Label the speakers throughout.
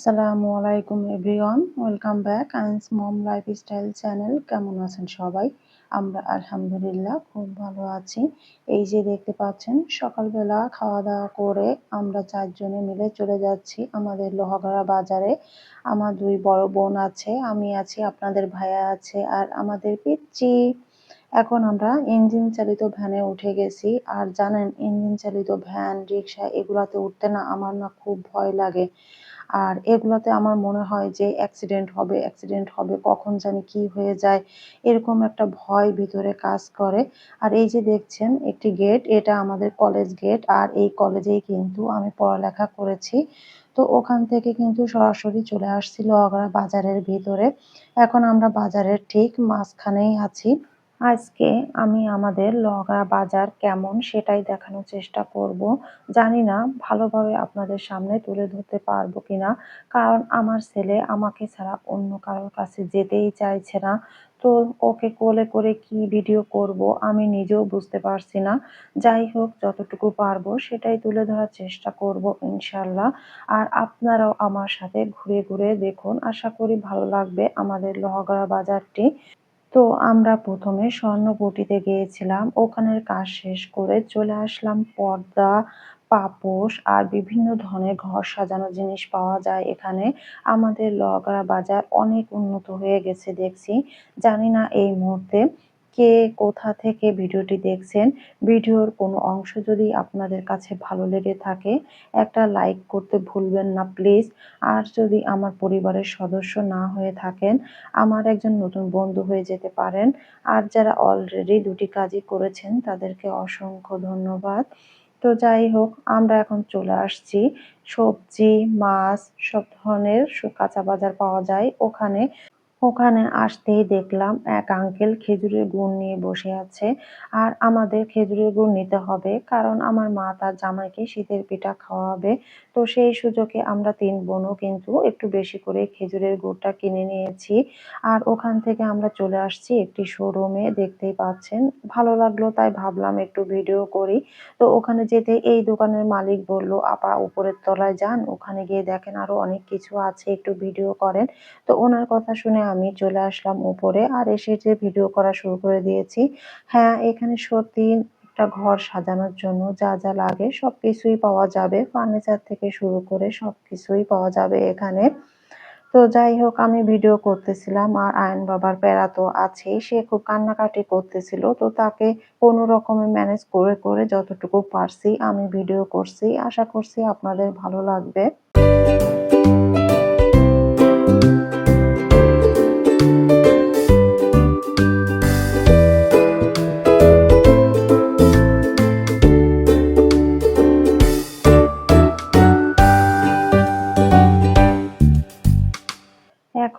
Speaker 1: আসসালামু আলাইকুম, everyone. Welcome back আইন্স মম লাইফস্টাইল চ্যানেল। কেমন আছেন সবাই? আমরা আলহামদুলিল্লাহ খুব ভালো আছি। এই যে দেখতে পাচ্ছেন, সকালবেলা খাওয়া দাওয়া করে আমরা চারজনে মিলে চলে যাচ্ছি আমাদের লোহাগড়া বাজারে। আমার দুই বড় বোন আছে, আমি আছি, আপনাদের ভাইয়া আছে আর আমাদের পিচ্চি। এখন আমরা ইঞ্জিন চালিত ভ্যানে উঠে গেছি। আর জানেন, ইঞ্জিন চালিত ভ্যান, রিক্সা এগুলাতে উঠতে না আমার না খুব ভয় লাগে। আর এগুলোতে আমার মনে হয় যে অ্যাক্সিডেন্ট হবে অ্যাক্সিডেন্ট হবে, কখন জানি কি হয়ে যায়, এরকম একটা ভয় ভিতরে কাজ করে। আর এই যে দেখছেন একটি গেট এটা আমাদের কলেজ গেট আর এই কলেজেই কিন্তু আমি পড়ালেখা করেছি। তো ওখান থেকে কিন্তু সরাসরি চলে আসছিল আগ্রা বাজারের ভিতরে। এখন আমরা বাজারের ঠিক মাঝখানেই আছি। আজকে আমি আমাদের লগা বাজার কেমন সেটাই দেখানোর চেষ্টা করব। জানি না ভালোভাবে আপনাদের সামনে তুলে ধরতে পারব কিনা, কারণ আমার ছেলে আমাকে ছাড়া অন্য কারোর কাছে যেতেই চাইছে না। তো ওকে কোলে করে কি ভিডিও করব আমি নিজেও বুঝতে পারছি না। যাই হোক, যতটুকু পারব সেটাই তুলে ধরার চেষ্টা করব ইনশাল্লাহ আর আপনারাও আমার সাথে ঘুরে ঘুরে দেখুন। আশা করি ভালো লাগবে আমাদের লোহাগড়া বাজারটি। তো আমরা প্রথমে স্বর্ণপটিতে গিয়েছিলাম। ওখানের কাজ শেষ করে চলে আসলাম পর্দা, পাপোশ আর বিভিন্ন ধরনের ঘর সাজানো জিনিস পাওয়া যায় এখানে। আমাদের লগড়া বাজার অনেক উন্নত হয়ে গেছে দেখছি। জানি না এই মুহূর্তে কে কোথা থেকে ভিডিওটি দেখছেন, ভিডিওর কোনো অংশ যদি আপনাদের কাছে ভালো লেগে থাকে, একটা লাইক করতে ভুলবেন না প্লিজ। আর যদি আমার পরিবারের সদস্য না হয়ে থাকেন, আমার একজন নতুন বন্ধু হয়ে যেতে পারেন। আর যারা অলরেডি দুটি কাজই করেছেন, তাদেরকে অসংখ্য ধন্যবাদ। তো যাই হোক, আমরা এখন চলে আসছি। সবজি, মাছ, সব ধরনের কাঁচা বাজার পাওয়া যায়। ওখানে ওখানে আসতেই দেখলাম এক আঙ্কেল খেজুরের গুড় নিয়ে বসে আছে। আর আমাদের খেজুরের গুড় নিতে হবে, কারণ আমার মা তার জামাইকে শীতের পিঠা খাওয়াবে। তো সেই সুযোগে আমরা তিন বোনও কিন্তু একটু বেশি করে খেজুরের গুড়টা কিনে নিয়েছি। আর ওখান থেকে আমরা চলে আসছি একটি শোরুমে, দেখতেই পাচ্ছেন। ভালো লাগল, তাই ভাবলাম একটু ভিডিও করি। তো ওখানে যেতে এই দোকানের মালিক বলল, আপা, উপরের তলায় যান, ওখানে গিয়ে দেখেন আরও অনেক কিছু আছে, একটু ভিডিও করেন। তো ওনার কথা শুনে আমি চলে আসলাম উপরে, আর এসে যে ভিডিও করা শুরু করে দিয়েছি। হ্যাঁ এখানে সত্যি একটা ঘর সাজানোর জন্য যা যা লাগে সবকিছুই পাওয়া যাবে। ফার্নিচার থেকে শুরু করে সবকিছুই পাওয়া যাবে এখানে। তো যাই হোক, আমি ভিডিও করতেছিলাম আর আয়ন বাবার প্যারা তো আছেই। সে খুব কান্নাকাটি করতেছিল। তো তাকে কোনো রকমে ম্যানেজ করে করে যতটুকু পারছি আমি ভিডিও করছি। আশা করছি আপনাদের ভালো লাগবে।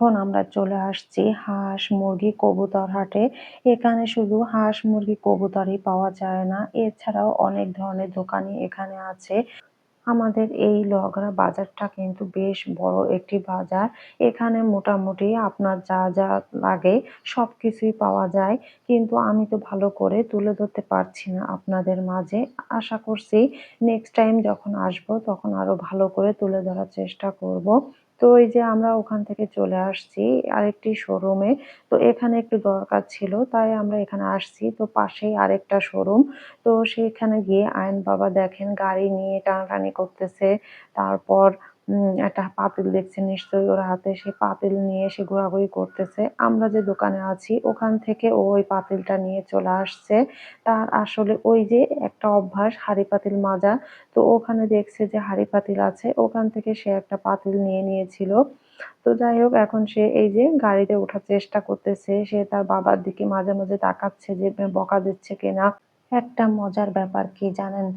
Speaker 1: এখন আমরা চলে আসছি হাঁস, মুরগি, কবুতর হাটে। এখানে শুধু হাঁস, মুরগি, কবুতরই পাওয়া যায় না। এছাড়াও অনেক ধরনের দোকানই এখানে আছে। আমাদের এই লগরা বাজারটা কিন্তু বেশ বড় একটি বাজার। এখানে মোটামুটি আপনার যা যা লাগে সব কিছুই পাওয়া যায়। কিন্তু আমি তো ভালো করে তুলে ধরতে পারছি না আপনাদের মাঝে। আশা করছি নেক্সট টাইম যখন আসব তখন আরও ভালো করে তুলে ধরার চেষ্টা করব। তো এই যে আমরা ওখান থেকে চলে আসছি আরেকটি শোরুমে তো এখানে একটু দরকার ছিল, তাই আমরা এখানে আসছি। তো পাশেই আরেকটা শোরুম তো সেখানে গিয়ে আয়ন বাবা দেখেন, গাড়ি নিয়ে টানাটানি করতেছে। তারপর একটা পাতিল দেখছে নিশ্চয়ই ওর হাতে। সে পাতিল নিয়ে সে ঘোরাঘুরি করতেছে। আমরা যে দোকানে আছি, ওখান থেকে ও ওই পাতিলটা নিয়ে চলে আসছে। তার আসলে ওই যে একটা অভ্যাস, হাড়ি পাতিল মাজা। তো ওখানে দেখছে যে হাড়ি পাতিল আছে। ওখান থেকে সে একটা পাতিল নিয়ে নিয়েছিল। তো যাই হোক, এখন সে এই যে গাড়িতে ওঠার চেষ্টা করতেছে। সে তার বাবার দিকে মাঝে মাঝে তাকাচ্ছে যে বকা দিচ্ছে কিনা। একটা মজার ব্যাপার কি জানেন?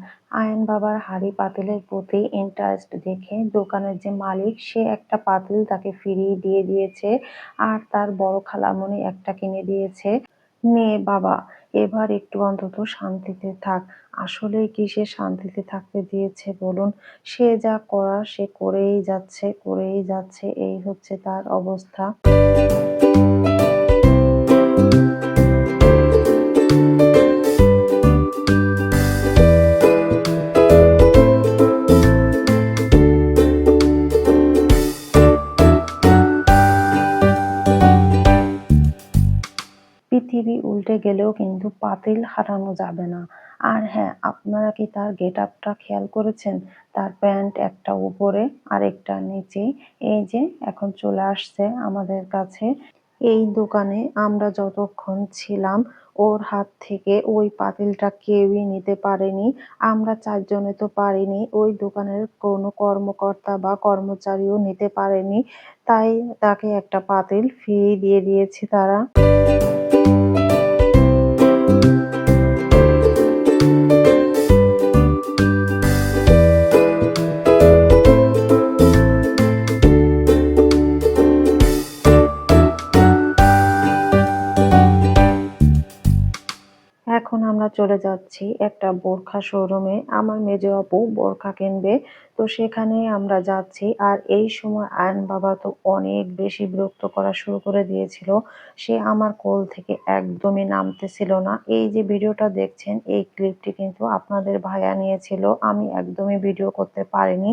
Speaker 1: আয়ন বাবার হাড়ি পাতিলের প্রতি ইন্টারেস্ট দেখে দোকানের যে মালিক, সে একটা পাতিল তাকে ফিরিয়ে দিয়ে দিয়েছে আর তার বড় খালামণি একটা কিনে দিয়েছে। নে বাবা, এবার একটু অন্তত শান্তিতে থাক। আসলে কি সে শান্তিতে থাকতে দিয়েছে বলুন? সে যা করার সে করেই যাচ্ছে করেই যাচ্ছে, এই হচ্ছে তার অবস্থা। উল্টে গেলেও কিন্তু পাতিল হারানো যাবে না। আর হ্যাঁ আপনারা কি তার গেট আপটা খেয়াল করেছেন? তার প্যান্ট একটা উপরে, আরেকটা নিচে। এই যে, এখন চলে আসছে আমাদের কাছে এই দোকানে। আমরা যতক্ষণ ছিলাম, ওর হাত থেকে ওই পাতিলটা কেউই নিতে পারেনি। আমরা চারজনে তো পারিনি, ওই দোকানের কোনো কর্মকর্তা বা কর্মচারীও নিতে পারেনি। তাই তাকে একটা পাতিল ফ্রি দিয়ে দিয়েছি তারা। চলে যাচ্ছি একটা বোরখা শোরুমে আমার মেজো আপু বোরখা কিনবে। তো সেখানে আমরা যাচ্ছি। আর এই সময় আয়ন বাবা তো অনেক বেশি বিরক্ত করা শুরু করে দিয়েছিল। সে আমার কোল থেকে একদমই নামতেছিল না। এই যে ভিডিওটা দেখছেন, এই ক্লিপটি কিন্তু আপনাদের ভাইয়া নিয়েছিল। আমি একদমই ভিডিও করতে পারিনি।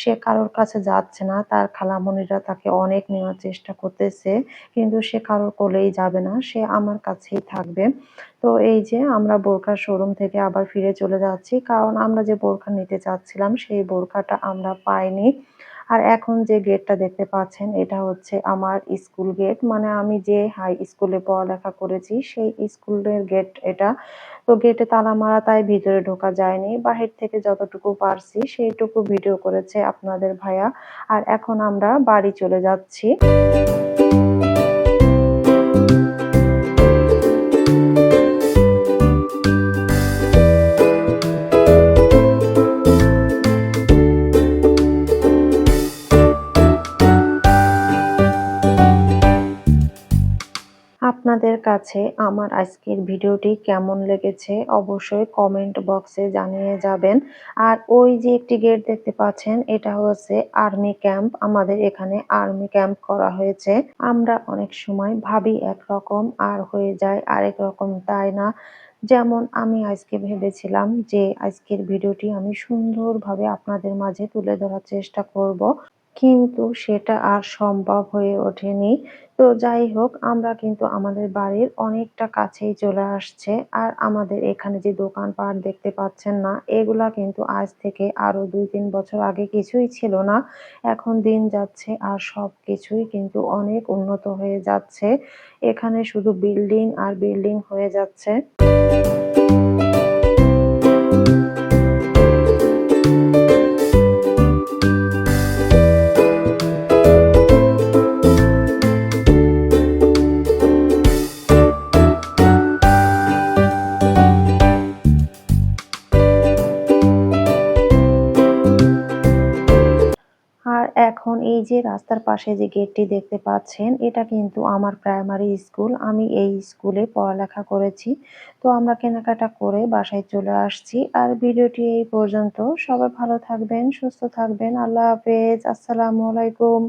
Speaker 1: সে কারোর কাছে যাচ্ছে না। তার খালামণিরা তাকে অনেক নেওয়ার চেষ্টা করতেছে। কিন্তু সে কারোর কোলেই যাবে না। সে আমার কাছেই থাকবে। তো এই যে আমরা বোরখার শোরুম থেকে আবার ফিরে চলে যাচ্ছি। কারণ আমরা যে বোরখা নিতে চাচ্ছিলাম, সেই বোরখাটা আমরা পাইনি। আর এখন যে গেটটা দেখতে পাচ্ছেন, এটা হচ্ছে আমার স্কুল গেট মানে আমি যে হাই স্কুলে পড়ালেখা করেছি, সেই স্কুলের গেট এটা। তো গেটে তালা মারা তাই ভিতরে ঢোকা যায়নি। বাহির থেকে যতটুকু পারছি, সেইটুকু ভিডিও করেছে আপনাদের ভাইয়া। আর এখন আমরা বাড়ি চলে যাচ্ছি। কাছে আমার আজকের ভিডিওটি কেমন লেগেছে অবশ্যই কমেন্ট বক্সে জানিয়ে যাবেন। আর ওই যে একটি গেট দেখতে পাচ্ছেন, এটা হচ্ছে আর্মি ক্যাম্প আমাদের এখানে আর্মি ক্যাম্প করা হয়েছে। আমরা অনেক সময় ভাবি একরকম আর হয়ে যায় আরেক রকম, তাই না? যেমন আমি আজকে ভেবেছিলাম যে আজকের ভিডিওটি আমি সুন্দরভাবে আপনাদের মাঝে তুলে ধরার চেষ্টা করব। কিন্তু সেটা আর সম্ভব হয়ে ওঠেনি। তো যাই হোক আমরা কিন্তু আমাদের বাড়ির অনেকটা কাছেই চলে আসছে। আর আমাদের এখানে যে দোকানপাট দেখতে পাচ্ছেন না, এগুলা কিন্তু আজ থেকে আরও দুই তিন বছর আগে কিছুই ছিল না। এখন দিন যাচ্ছে আর সব কিছুই কিন্তু অনেক উন্নত হয়ে যাচ্ছে। এখানে শুধু বিল্ডিং আর বিল্ডিং হয়ে যাচ্ছে। আর এখন এই যে রাস্তার পাশে যে গেটটি দেখতে পাচ্ছেন, এটা কিন্তু আমার প্রাইমারি স্কুল। আমি এই স্কুলে পড়ালেখা করেছি। তো আমরা কেনাকাটা করে বাসায় চলে আসছি। আর ভিডিওটি এই পর্যন্ত। সবাই ভালো থাকবেন, সুস্থ থাকবেন। আল্লাহ হাফেজ। আসসালামু আলাইকুম।